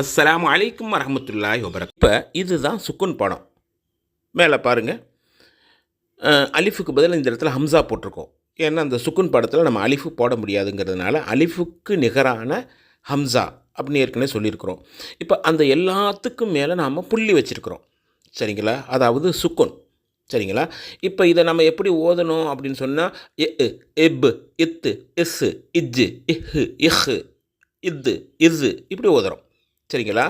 அஸ்லாம் அலைக்கும் வரமத்துல்லாய் வபரக் இப்போ இதுதான் சுக்குன் படம். மேலே பாருங்கள் அலிஃபுக்கு பதில் இந்த இடத்துல ஹம்சா போட்டிருக்கோம். ஏன்னா அந்த சுக்குன் படத்தில் நம்ம அலிஃபு போட முடியாதுங்கிறதுனால அலிஃபுக்கு நிகரான ஹம்சா அப்படின்னு ஏற்கனவே சொல்லியிருக்கிறோம். இப்போ அந்த எல்லாத்துக்கும் மேலே நாம் புள்ளி வச்சுருக்கிறோம். சரிங்களா? அதாவது சுக்குன். சரிங்களா? இப்போ இதை நம்ம எப்படி ஓதணும் அப்படின்னு சொன்னால் எ எப் இத்து இஸ்ஸு இஜ்ஜு இஹ் இஹ் இத்து இஸ் இப்படி ஓதுறோம். சரிங்களா?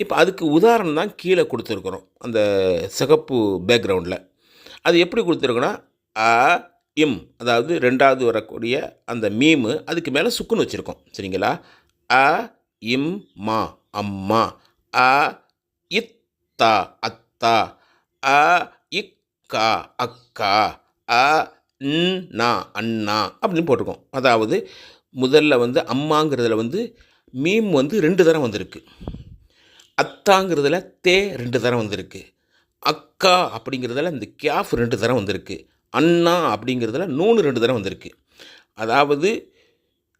இப்போ அதுக்கு உதாரணம் தான் கீழே கொடுத்துருக்குறோம் அந்த சிகப்பு பேக்ரவுண்டில் அது எப்படி கொடுத்துருக்கோன்னா அ இம் அதாவது ரெண்டாவது வரக்கூடிய அந்த மீமு அதுக்கு மேலே சுக்குன்னு வச்சுருக்கோம் சரிங்களா? அ இம் மா அம்மா அ இத்தா அத்தா அ இக்கா அக்கா அ நா அண்ணா அப்படின்னு போட்டிருக்கோம். அதாவது முதல்ல வந்து அம்மாங்கிறதுல வந்து மீம் வந்து ரெண்டு தரம் வந்திருக்கு. அத்தாங்கிறதுல தே ரெண்டு தரம் வந்திருக்கு. அக்கா அப்படிங்கிறதுல இந்த கேஃப் ரெண்டு தரம் வந்திருக்கு. அண்ணா அப்படிங்கிறதுல நூணு ரெண்டு தரம் வந்திருக்கு. அதாவது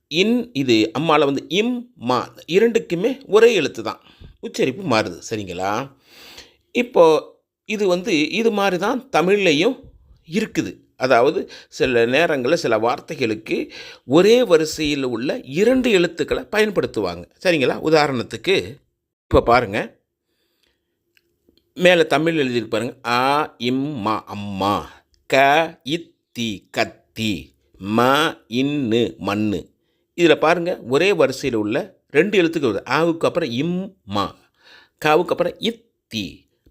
இன் இது அம்மாவில் வந்து இம் மா இரண்டுக்குமே ஒரே எழுத்து தான். உச்சரிப்பு மாறுது. சரிங்களா? இப்போது இது வந்து இது மாதிரி தான் தமிழ்லையும் இருக்குது. அதாவது சில நேரங்களில் சில வார்த்தைகளுக்கு ஒரே வரிசையில் உள்ள இரண்டு எழுத்துக்களை பயன்படுத்துவாங்க. சரிங்களா? உதாரணத்துக்கு இப்போ பாருங்கள் மேலே தமிழ் எழுதியிருக்கு பாருங்கள் ஆ இம் மா அம்மா. க இத்தி கத்தி ம இன்னு மண்ணு இதில் பாருங்கள் ஒரே வரிசையில் உள்ள ரெண்டு எழுத்துக்கள் வருது. ஆவுக்கு அப்புறம் இம் மா. காவுக்கு அப்புறம் இத்தி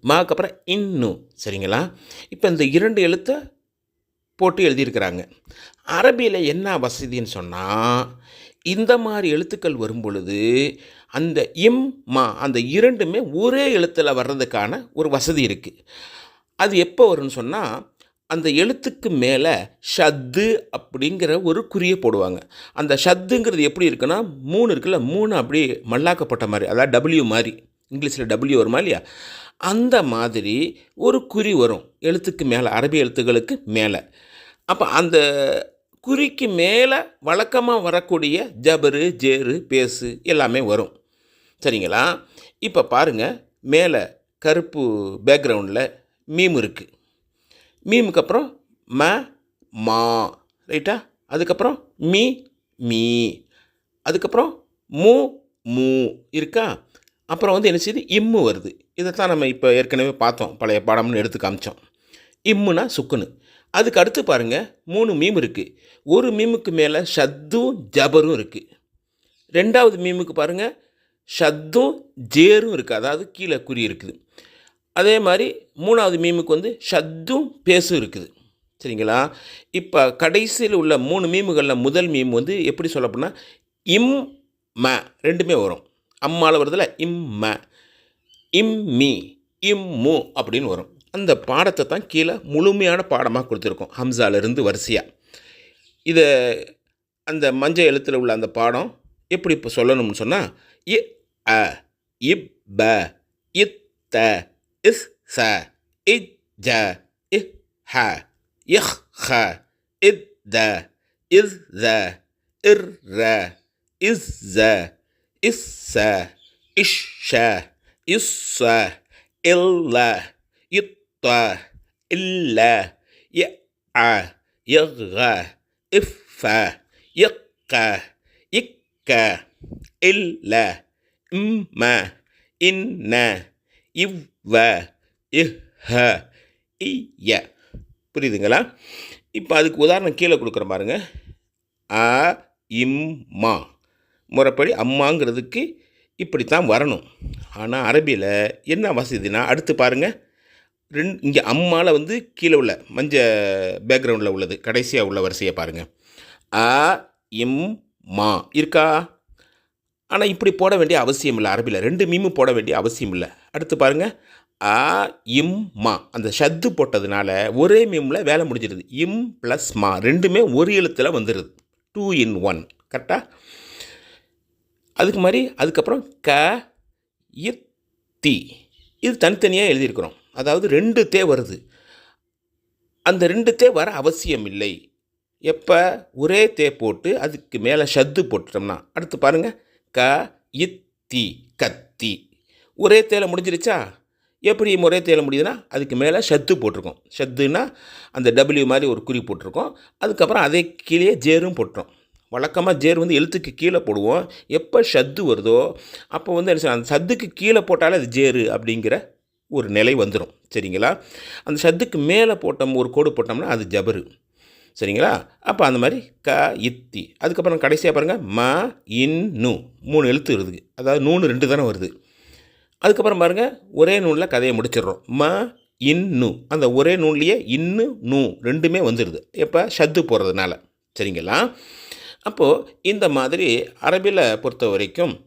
மாவுக்கு அப்புறம் இன்னு. சரிங்களா? இப்போ இந்த இரண்டு எழுத்தை போட்டு எழுதியிருக்கிறாங்க. அரபியில் என்ன வசதின்னு சொன்னால் இந்த மாதிரி எழுத்துக்கள் வரும் பொழுது அந்த இம் மா அந்த இரண்டுமே ஒரே எழுத்தில் வர்றதுக்கான ஒரு வசதி இருக்குது அது எப்போ வரும்னு சொன்னால் அந்த எழுத்துக்கு மேலே ஷத்து அப்படிங்கிற ஒரு குறியை போடுவாங்க. அந்த ஷத்துங்கிறது எப்படி இருக்குன்னா மூணு இருக்குல்ல மூணு அப்படியே மல்லாக்கப்பட்ட மாதிரி அதாவது டபிள்யூ மாதிரி இங்கிலீஷில் டபிள்யூ வருமா இல்லையா? அந்த மாதிரி ஒரு குறி வரும் எழுத்துக்கு மேலே அரபி எழுத்துக்களுக்கு மேலே. அப்போ அந்த குறிக்கு மேலே வழக்கமாக வரக்கூடிய ஜபரு ஜேரு பேசு எல்லாமே வரும். சரிங்களா? இப்போ பாருங்கள் மேலே கருப்பு பேக்ரவுண்டில் மீம் இருக்குது மீமுக்கு அப்புறம் ம மா ரைட்டா? அதுக்கப்புறம் மீ மீ. அதுக்கப்புறம் மூ மூ. இருக்கா? அப்புறம் வந்து என்ன செய்யுது? இம்மு வருது. இதைத்தான் நம்ம இப்போ ஏற்கனவே பார்த்தோம். பழைய பாடம்னு எடுத்து காமிச்சோம். இம்முனா சுக்குன்னு. அதுக்கு அடுத்து பாருங்கள் மூணு மீம் இருக்குது ஒரு மீமுக்கு மேலே ஷத்தும் ஜபரும் இருக்குது ரெண்டாவது மீமுக்கு பாருங்கள் ஷத்தும் ஜேரும் இருக்குது அதாவது கீழே குறி இருக்குது. அதே மாதிரி மூணாவது மீமுக்கு வந்து ஷத்தும் பேசும் இருக்குது. சரிங்களா? இப்போ கடைசியில் உள்ள மூணு மீமுகளில் முதல் மீம் வந்து எப்படி சொல்லப்போனால் இம் ம ரெண்டுமே வரும். அம்மாவில் வருதில்ல இம் ம. இம் மீ இம் மு அப்படின்னு வரும். அந்த பாடத்தை தான் கீழே முழுமையான பாடமாக கொடுத்துருக்கோம் ஹம்சாலிருந்து வரிசையாக இதை அந்த மஞ்சள் எழுத்தில் உள்ள அந்த பாடம் எப்படி இப்போ சொல்லணும்னு சொன்னால் இ அ இப் ப இத்த இஸ் ச இ ஜ இ ஹ இஹ் ஹ இத் த இஸ் த இர் ர இஸ் ஸ இஸ் ச இஷ் ஷ இஸ் ச இல்ல ط إلا يأ يغ إف يق إك إلا إما إن இவ்வ இஹ இய புரியுதுங்களா? இப்போ அதுக்கு உதாரணம் கீழே கொடுக்குற பாருங்க. அ இம்மா. முறைப்படி அம்மாங்கிறதுக்கு இப்படித்தான் வரணும். ஆனால் அரபியில் என்ன வசதினா அடுத்து பாருங்கள் ரெண்டு இங்கே அம்மாவில் வந்து கீழே உள்ள மஞ்ச பேக்ரவுண்டில் உள்ளது. கடைசியாக உள்ள வரிசையை பாருங்கள் அ இம் மா. இருக்கா? ஆனால் இப்படி போட வேண்டிய அவசியம் இல்லை. அரபியில் ரெண்டு மீமும் போட வேண்டிய அவசியம் இல்லை. அடுத்து பாருங்கள் அ இம் மா. அந்த ஷத்து போட்டதுனால ஒரே மீமில் வேலை முடிஞ்சிருது. இம் ப்ளஸ் மா. ரெண்டுமே ஒரு எழுத்தில் வந்துடுது டூ இன் ஒன் கரெக்டாக அதுக்கு மாதிரி அதுக்கப்புறம் க இத்தி இது தனித்தனியாக எழுதியிருக்கிறோம். அதாவது ரெண்டு தே வருது. அந்த ரெண்டு தே வர அவசியம் இல்லை எப்போ? ஒரே தே போட்டு அதுக்கு மேலே ஷத்து போட்டுட்டோம்னா. அடுத்து பாருங்கள் க இத்தி கத்தி ஒரே தேல முடிஞ்சிருச்சா? எப்படி ஒரே தேல முடியுதுன்னா அதுக்கு மேலே ஷத்து போட்டிருக்கோம். ஷத்துன்னா அந்த டபிள்யூ மாதிரி ஒரு குறி போட்டிருக்கோம். அதுக்கப்புறம் அதே கீழே ஜேரும் போட்டுரும் வழக்கமாக ஜேர் வந்து எழுத்துக்கு கீழே போடுவோம். எப்போ ஷத்து வருதோ அப்போ வந்து என்ன அந்த சத்துக்கு கீழே போட்டாலே அது ஜேரு அப்படிங்கிற ஒரு நிலை வந்துடும் சரிங்களா? அந்த சத்துக்கு மேலே போட்டோம் ஒரு கோடு போட்டோம்னா அது ஜபரு. சரிங்களா? அப்போ அந்த மாதிரி க இத்தி. அதுக்கப்புறம் கடைசியாக பாருங்கள் ம இன் நு. மூணு எழுத்து வருது. அதாவது நூணு ரெண்டு தானே வருது. அதுக்கப்புறம் பாருங்கள் ஒரே நூலில் கதையை முடிச்சிடுறோம். ம இன் நு. அந்த ஒரே நூல்லையே இன்னு நூ ரெண்டுமே வந்துடுது எப்போ? ஷத்து போடுறதுனால சரிங்களா? அப்போது இந்த மாதிரி அரபியில் பொறுத்த வரைக்கும்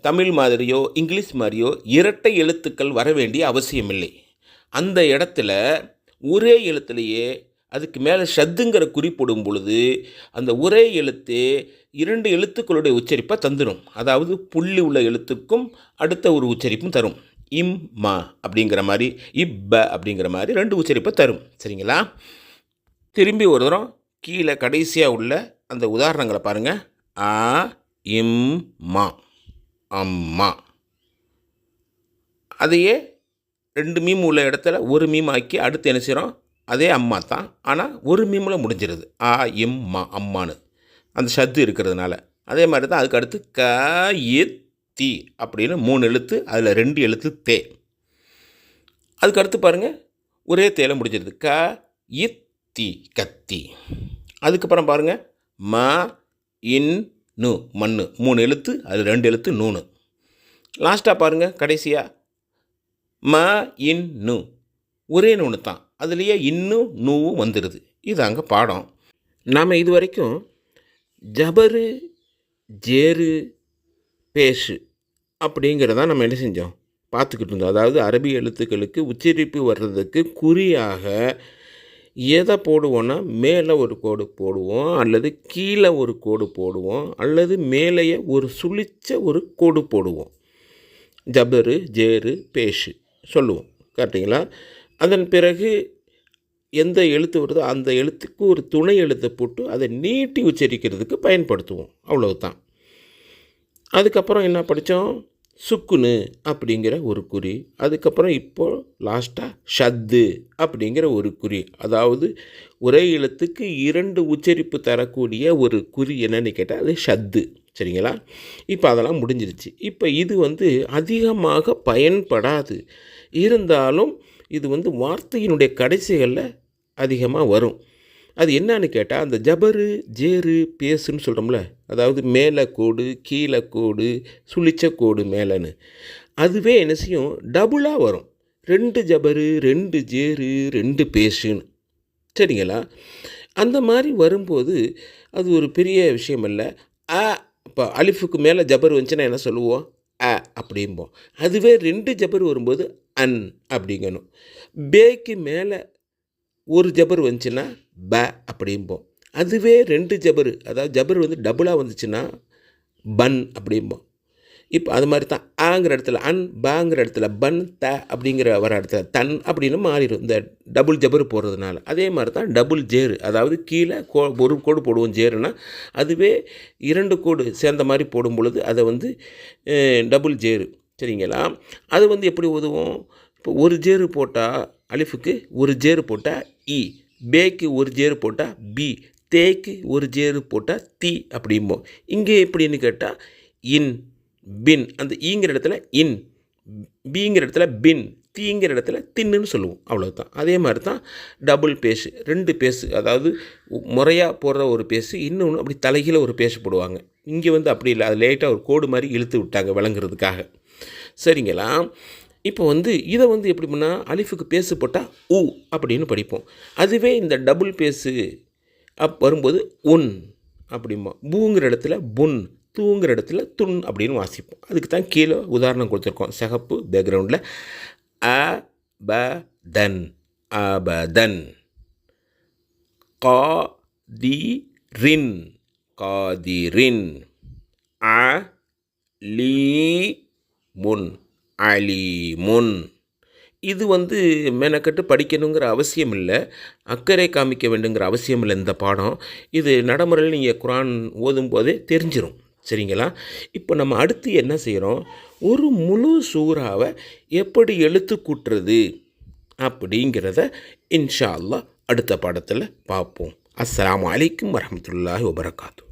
தமிழ் மாதிரியோ இங்கிலீஷ் மாதிரியோ இரட்டை எழுத்துக்கள் வர வேண்டிய அவசியமில்லை. அந்த இடத்துல ஒரே எழுத்துலையே அதுக்கு மேலே ஷத்துங்கிற குறிப்பிடும் பொழுது அந்த ஒரே எழுத்து இரண்டு எழுத்துக்களுடைய உச்சரிப்பை தந்துடும் அதாவது புள்ளி உள்ள எழுத்துக்கும் அடுத்த ஒரு உச்சரிப்பும் தரும். இம் மா அப்படிங்கிற மாதிரி இப்ப அப்படிங்கிற மாதிரி ரெண்டு உச்சரிப்பை தரும். சரிங்களா? திரும்பி ஒரு தரம் கீழே கடைசியாக உள்ள அந்த உதாரணங்களை பாருங்கள் ஆ இம் மா. அம்மா. அதையே ரெண்டு மீம் உள்ள இடத்துல ஒரு மீம் ஆக்கி அடுத்து என்ன செய்கிறோம் அதே அம்மா தான். ஆனால் ஒரு மீமில் முடிஞ்சிருது. ஆ இம் மா அம்மான்னு அந்த சத்து இருக்கிறதுனால. அதே மாதிரி தான் அதுக்கு அடுத்து க இத் தி அப்படின்னு மூணு எழுத்து அதில் ரெண்டு எழுத்து தே. அதுக்கு அடுத்து பாருங்கள் ஒரே தேல முடிஞ்சிருது. க இத்தி கத்தி அதுக்கப்புறம் பாருங்கள் ம இன் நு மண் மூணு எழுத்து அது ரெண்டு எழுத்து நூணு. லாஸ்ட்டாக பாருங்கள் கடைசியாக ம இன் நு. ஒரே நூணு தான். அதுலேயே இன்னும் நூவும் வந்துடுது இதாங்க பாடம். நாம் இது வரைக்கும் ஜபரு ஜேரு பேஷு அப்படிங்கிறத நம்ம என்ன செஞ்சோம்? பார்த்துக்கிட்டு இருந்தோம். அதாவது அரபி எழுத்துக்களுக்கு உச்சரிப்பு வர்றதுக்கு குறியாக எதை போடுவோன்னா மேலே ஒரு கோடு போடுவோம் அல்லது கீழே ஒரு கோடு போடுவோம் அல்லது மேலேயே ஒரு சுழிச்ச ஒரு கோடு போடுவோம். ஜபரு ஜேரு பேஷு சொல்லுவோம். கரெக்டுங்களா அதன் பிறகு எந்த எழுத்து வருதோ அந்த எழுத்துக்கு ஒரு துணை எழுத்தை போட்டு அதை நீட்டி உச்சரிக்கிறதுக்கு பயன்படுத்துவோம். அவ்வளவுதான். அதுக்கப்புறம் என்ன படித்தோம்? சுக்குனு அப்படிங்கிற ஒரு குறி. அதுக்கப்புறம் இப்போது லாஸ்ட்டாக ஷத்து அப்படிங்கிற ஒரு குறி. அதாவது ஒரே எழுத்துக்கு இரண்டு உச்சரிப்பு தரக்கூடிய ஒரு குறி என்னென்னு கேட்டால் அது ஷத்து. சரிங்களா? இப்போ அதெல்லாம் முடிஞ்சிருச்சு. இப்போ இது வந்து அதிகமாக பயன்படாது. இருந்தாலும் இது வந்து வார்த்தையினுடைய கடைசிகளில் அதிகமாக வரும். அது என்னன்னு கேட்டால் அந்த ஜபரு ஜேரு பேசுன்னு சொல்கிறோம்ல அதாவது மேலே கோடு கீழே கோடு சுழிச்ச கோடு மேலேன்னு அதுவே என்ன செய்யும்? டபுளாக வரும். ரெண்டு ஜபரு ரெண்டு ஜேரு ரெண்டு பேசுன்னு. சரிங்களா? அந்த மாதிரி வரும்போது அது ஒரு பெரிய விஷயம் இல்லை. அ இப்போ அலிஃபுக்கு மேலே ஜபர் வந்துச்சுன்னா என்ன சொல்லுவோம்? அ அப்படிம்போம். அதுவே ரெண்டு ஜபர் வரும்போது அன் அப்படிங்கணும். பேக்கு மேலே ஒரு ஜபர் வந்துச்சுன்னா ப அப்படிம்போம் அதுவே ரெண்டு ஜபர் அதாவது ஜபர் வந்து டபுளாக வந்துச்சுன்னா பன் அப்படிம்போம் இப்போ அது மாதிரி தான் ஆங்கிற இடத்துல அன் பாங்கிற இடத்துல பன் த அப்படிங்கிற வர இடத்துல தன் அப்படின்னு மாறிடும் இந்த டபுள் ஜபர் போடுறதுனால. அதே மாதிரி தான் டபுள் ஜேரு அதாவது கீழே கோ ஒரு கோடு போடுவோம் ஜேருனா அதுவே இரண்டு கோடு சேர்ந்த மாதிரி போடும் பொழுது அதை வந்து டபுள் ஜேரு. சரிங்களா? அது வந்து எப்படி உதவும் இப்போ ஒரு ஜேரு போட்டால் அலிஃபுக்கு ஒரு ஜேரு போட்டால் இ பேக்கு ஒரு ஜேரு போட்டால் பி தேக்கு ஒரு ஜேரு போட்டால் தி அப்படிம்போம். இங்கே எப்படின்னு கேட்டால் இன் பின். அந்த ஈங்கிற இடத்துல இன் பிங்கிற இடத்துல பின் தீங்கிற இடத்துல தின்னுன்னு சொல்லுவோம். அவ்வளோதான் அதே மாதிரி தான் டபுள் பேஸு ரெண்டு பேஸு அதாவது முறையாக போடுற ஒரு பேஸு இன்னொன்று அப்படி தலைகீழ ஒரு பேஸு போடுவாங்க. இங்கே வந்து அப்படி இல்லை. அது லேட்டாக ஒரு கோடு மாதிரி இழுத்து விட்டாங்க விளங்குறதுக்காக. சரிங்களா? இப்போ வந்து இதை வந்து எப்படி பண்ணால் அலிஃபுக்கு பேசு போட்டால் உ அப்படின்னு படிப்போம். அதுவே இந்த டபுள் பேஸு அப் வரும்போது உன் அப்படிம்பா. பூங்கிற இடத்துல புன் தூங்குற இடத்துல துன் அப்படின்னு வாசிப்போம். அதுக்கு தான் கீழே உதாரணம் கொடுத்துருக்கோம். சிகப்பு பேக்ரவுண்டில் அ ப தன் அபதன் கா தி ரின். காதிரின் அ லீ முன். அலீமுன் இது வந்து மெனக்கட்டு படிக்கணுங்கிற அவசியம் இல்லை அக்கறை காமிக்க வேண்டுங்கிற அவசியம் இல்லை இந்த பாடம். இது நடைமுறையில் நீங்கள் குரான் ஓதும்போதே தெரிஞ்சிடும் சரிங்களா? இப்போ நம்ம அடுத்து என்ன செய்கிறோம் ஒரு முழு சூறாவை எப்படி எழுத்து கூட்டுறது அப்படிங்கிறத இன்ஷா அல்லாஹ் அடுத்த பாடத்தில் பார்ப்போம். அஸ்லாம் அலைக்கும் வரமத்துல்லாஹி வபரகாத்து.